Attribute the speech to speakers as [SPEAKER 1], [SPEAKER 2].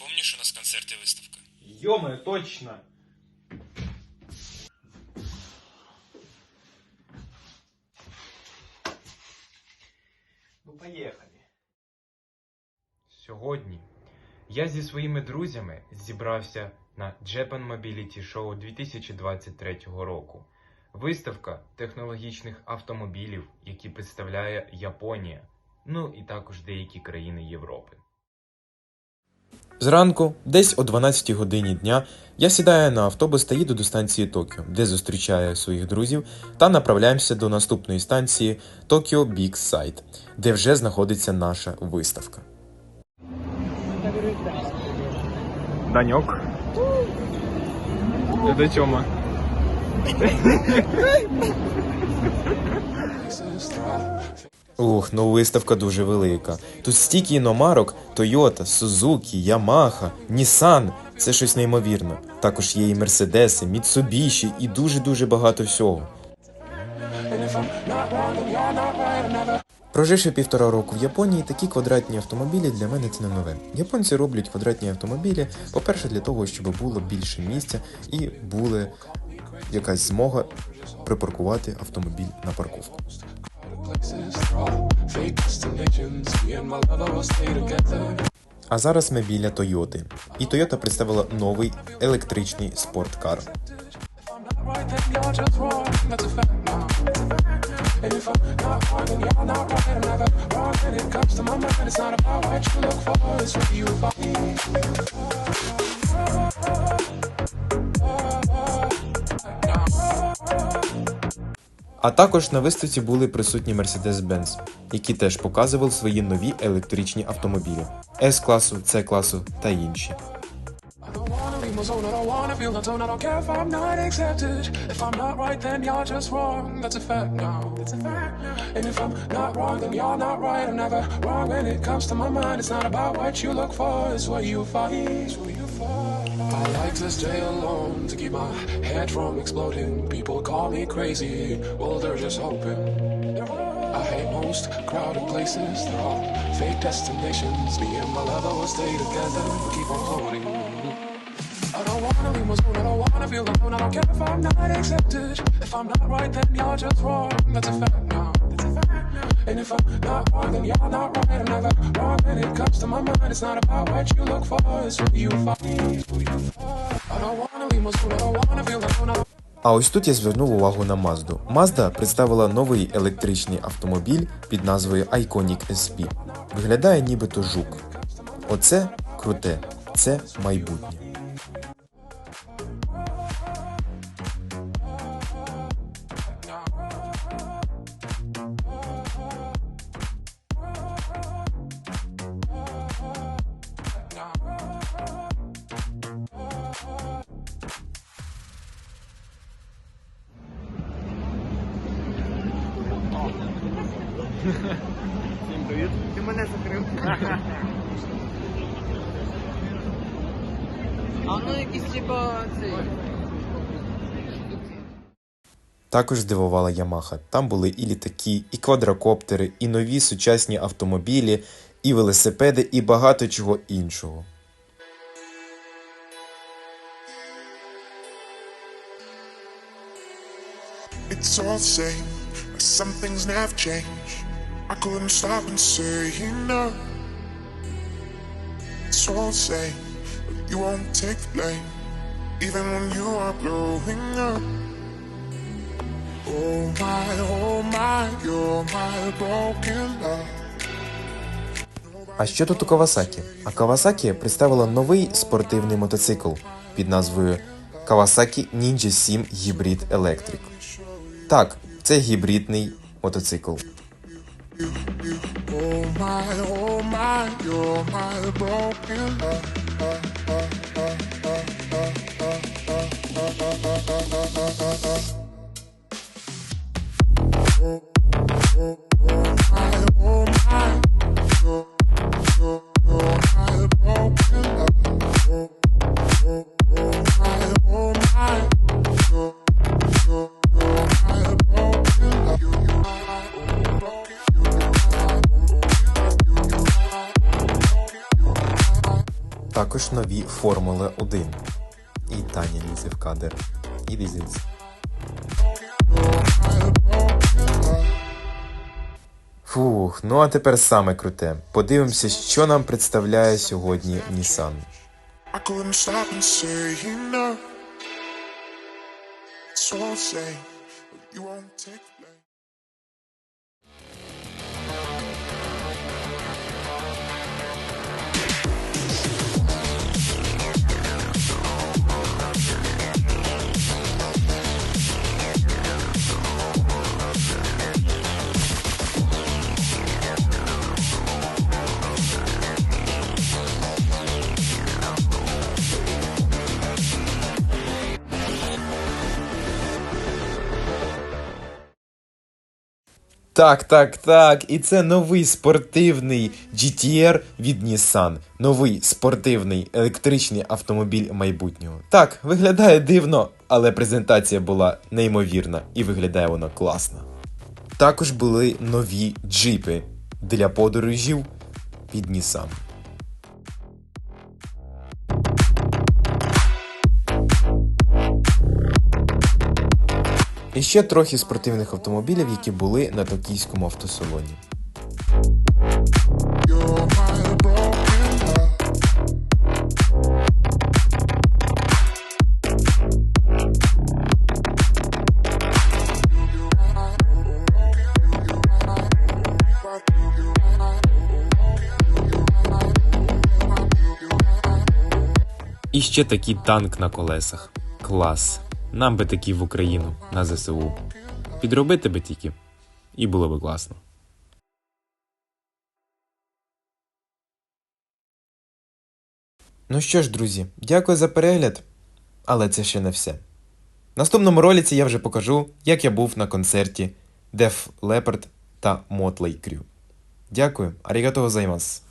[SPEAKER 1] відкриття виставки.
[SPEAKER 2] Йоме, точно. Ну, поїхали.
[SPEAKER 3] Сьогодні я зі своїми друзями зібрався на Japan Mobility Show 2023 року. Виставка технологічних автомобілів, які представляє Японія, ну і також деякі країни Європи. Зранку, десь о 12 годині дня, я сідаю на автобус та їду до станції Токіо, де зустрічаю своїх друзів та направляємося до наступної станції Токіо Big Sight, де вже знаходиться наша виставка. Даньок. Це Тьома. Ух, ну виставка дуже велика. Тут стільки іномарок, Toyota, Suzuki, Yamaha, Nissan. Це щось неймовірне. Також є і Мерседеси, Mitsubishi і дуже-дуже багато всього. Проживши півтора року в Японії, такі квадратні автомобілі для мене це не нове. Японці роблять квадратні автомобілі, по-перше, для того, щоб було більше місця і була якась змога припаркувати автомобіль на парковку. А зараз ми біля Тойоти. І Toyota представила новий електричний спорткар. А також на виставці були присутні Mercedes-Benz, які теж показували свої нові електричні автомобілі. С-класу, С-класу та інші.
[SPEAKER 4] I like to stay alone to keep my head from exploding. People call me crazy, well, they're just hoping. I hate most crowded places, they're all fake destinations. Me and my lover will stay together, keep on floating. I don't wanna be alone, I don't wanna feel alone. I don't care if I'm not accepted. If I'm not right, then you're just wrong. That's a fact. And if I'm not wrong, then you're not right. I'm never wrong when it comes to my mind. It's not about what you look for, it's what you find. It's you find. I don't wanna my zone, I don't wanna feel alone.
[SPEAKER 3] А ось тут я звернув увагу на Mazda. Mazda представила новий електричний автомобіль під назвою Iconic SP. Виглядає нібито жук. Оце круте, це майбутнє.
[SPEAKER 2] Ти мене закрив.
[SPEAKER 5] А ну якісь типа цей.
[SPEAKER 3] Також здивувала Ямаха. Там були і літаки, і квадрокоптери, і нові сучасні автомобілі, і велосипеди, і багато чого іншого.
[SPEAKER 6] It's all the same, but some things never change. I couldn't stop and say no. It's all the same, but you won't take the blame, even when you are growing up. Oh my, oh my, you're my broken love.
[SPEAKER 3] А що тут у Кавасакі? А Кавасакі представила новий спортивний мотоцикл під назвою Kawasaki Ninja 7 Hybrid Electric. Так, це гібридний мотоцикл.
[SPEAKER 6] Oh my, oh my, you're my broken love.
[SPEAKER 3] також нові Формули 1 і Таня лізе кадр, і Візінс. Фух, ну а тепер саме круте. Подивимося, що нам представляє сьогодні Nissan.
[SPEAKER 6] I
[SPEAKER 3] Так, так, так. І це новий спортивний GTR від Nissan. Новий спортивний електричний автомобіль майбутнього. Так, виглядає дивно, але презентація була неймовірна і виглядає воно класно. Також були нові джипи для подорожів від Nissan. І ще трохи спортивних автомобілів, які були на токійському автосалоні. І ще такий танк на колесах. Клас. Нам би такі в Україну на ЗСУ. Підробити би тільки. І було би класно. Ну що ж, друзі, дякую за перегляд. Але це ще не все. В наступному ролиці я вже покажу, як я був на концерті Def Leppard та Motley Crue. Дякую, арігато гозаймас.